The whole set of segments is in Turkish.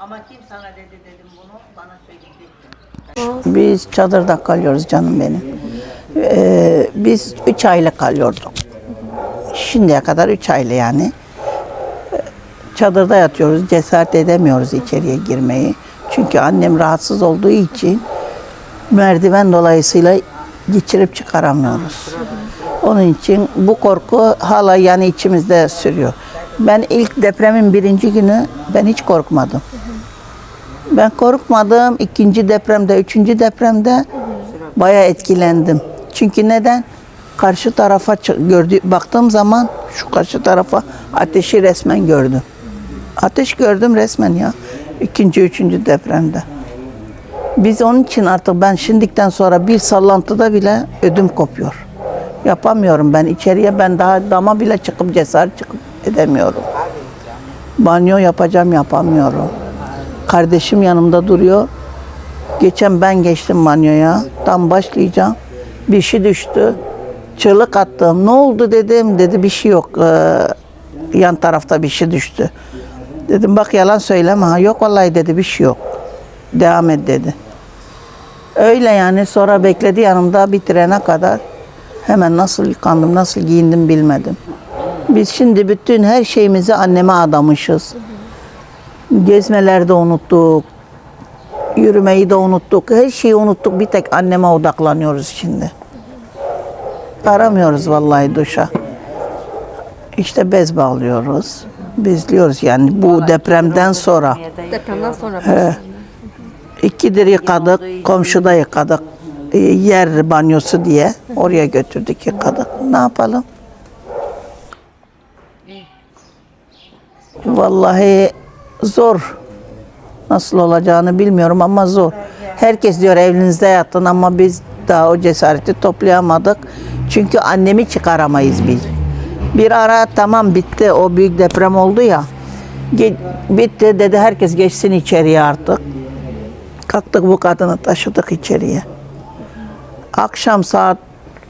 Ama kim sana dedi dedim bunu bana söyleyecektin. Biz çadırda kalıyoruz canım benim. Ee, biz üç aylık kalıyorduk. Şimdiye kadar üç aylı yani. Çadırda yatıyoruz. Cesaret edemiyoruz içeriye girmeyi. Çünkü annem rahatsız olduğu için merdiven dolayısıyla geçirip çıkaramıyoruz. Onun için bu korku hala yani içimizde sürüyor. Ben ilk depremin birinci günü ben hiç korkmadım. Ben korkmadım. İkinci depremde, üçüncü depremde bayağı etkilendim. Çünkü neden? Karşı tarafa gördü, baktığım zaman şu karşı tarafa ateşi resmen gördüm. Ateş gördüm resmen ya. İkinci, üçüncü depremde. Biz onun için artık ben şimdikten sonra bir sallantıda bile ödüm kopuyor. Yapamıyorum ben içeriye ben daha dama bile çıkıp cesaret çıkıp edemiyorum. Banyo yapacağım yapamıyorum. Kardeşim yanımda duruyor. Geçen ben geçtim banyoya. Tam başlayacağım. Bir şey düştü. Çığlık attım. Ne oldu dedim. Dedi bir şey yok. Ee, yan tarafta bir şey düştü. Dedim bak yalan söyleme. Ha, yok vallahi dedi bir şey yok. Devam et dedi. Öyle yani sonra bekledi yanımda bitirene kadar. Hemen nasıl yıkandım, nasıl giyindim bilmedim. Biz şimdi bütün her şeyimizi anneme adamışız. Gezmelerde unuttuk. Yürümeyi de unuttuk. Her şeyi unuttuk. Bir tek anneme odaklanıyoruz şimdi. Aramıyoruz vallahi duşa. İşte bez bağlıyoruz. Bezliyoruz yani bu depremden sonra. Depremden sonra İkidir yıkadık, komşuda yıkadık. E, Yer banyosu diye oraya götürdük yıkadık. Ne yapalım? Vallahi zor. Nasıl olacağını bilmiyorum ama zor. Herkes diyor evinizde yatın ama biz daha o cesareti toplayamadık. Çünkü annemi çıkaramayız biz. Bir ara tamam bitti o büyük deprem oldu ya. Bitti dedi herkes geçsin içeriye artık. Kalktık bu kadını taşıdık içeriye. Akşam saat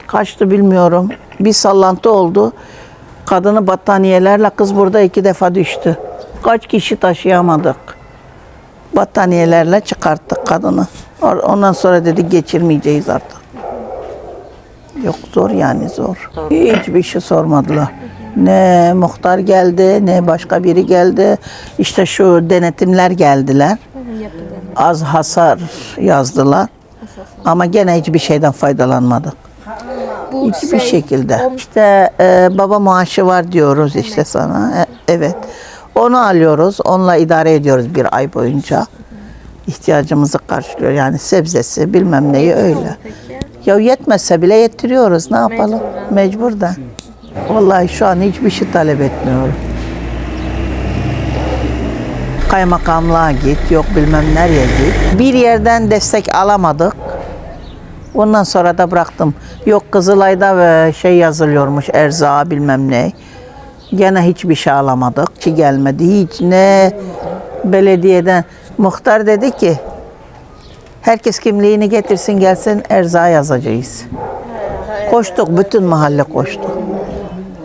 kaçtı bilmiyorum. Bir sallantı oldu. Kadını battaniyelerle kız burada iki defa düştü. Kaç kişi taşıyamadık. Battaniyelerle çıkarttık kadını. Ondan sonra dedi geçirmeyeceğiz artık. Yok zor yani zor. Hiçbir şey sormadılar. Ne muhtar geldi ne başka biri geldi. İşte şu denetimler geldiler az hasar yazdılar. Ama gene hiçbir şeyden faydalanmadık. bu Hiçbir şey, şekilde. İşte e, baba maaşı var diyoruz işte sana. E, evet. Onu alıyoruz. Onunla idare ediyoruz bir ay boyunca. İhtiyacımızı karşılıyor. Yani sebzesi bilmem neyi öyle. Ya yetmezse bile yetiriyoruz. Ne yapalım? Mecburdan. Vallahi şu an hiçbir şey talep etmiyorum. Kaymakamlığa git, yok bilmem nereye git. Bir yerden destek alamadık. Ondan sonra da bıraktım. Yok Kızılay'da ve şey yazılıyormuş erzağa bilmem ne. Gene hiçbir şey alamadık. Ki gelmedi hiç ne belediyeden. Muhtar dedi ki herkes kimliğini getirsin gelsin erzağa yazacağız. Koştuk bütün mahalle koştu.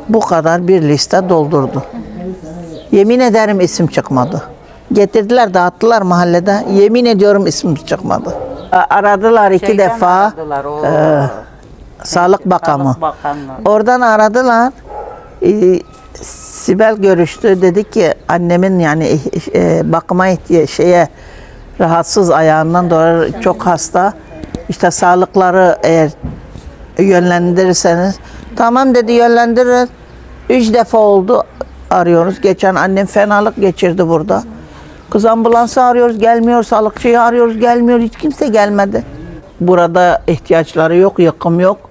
Bu kadar bir liste doldurdu. Yemin ederim isim çıkmadı. Getirdiler dağıttılar mahallede. Yemin ediyorum isim çıkmadı. Aradılar iki Şeyden defa. aradılar, o- e, Sağlık Bakanı. Sağlık Bakanlığı. Oradan aradılar. E, Sibel görüştü. Dedi ki annemin yani e, bakıma ihtiyaç şeye rahatsız ayağından dolayı çok hasta. İşte sağlıkları eğer yönlendirirseniz. Tamam dedi yönlendirir. Üç defa oldu arıyoruz. Geçen annem fenalık geçirdi burada. Kız ambulansı arıyoruz gelmiyor. Sağlıkçıyı arıyoruz gelmiyor. Hiç kimse gelmedi. Burada ihtiyaçları yok, yakım yok.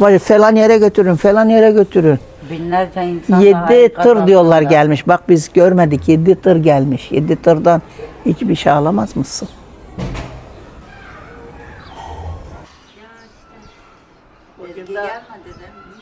Vay, Falan yere götürün, falan yere götürün. Binlerce insan Yedi tır diyorlar gelmiş. Bak biz görmedik. Yedi tır gelmiş. Yedi tırdan hiçbir şey alamaz mısın? Gelmedi de.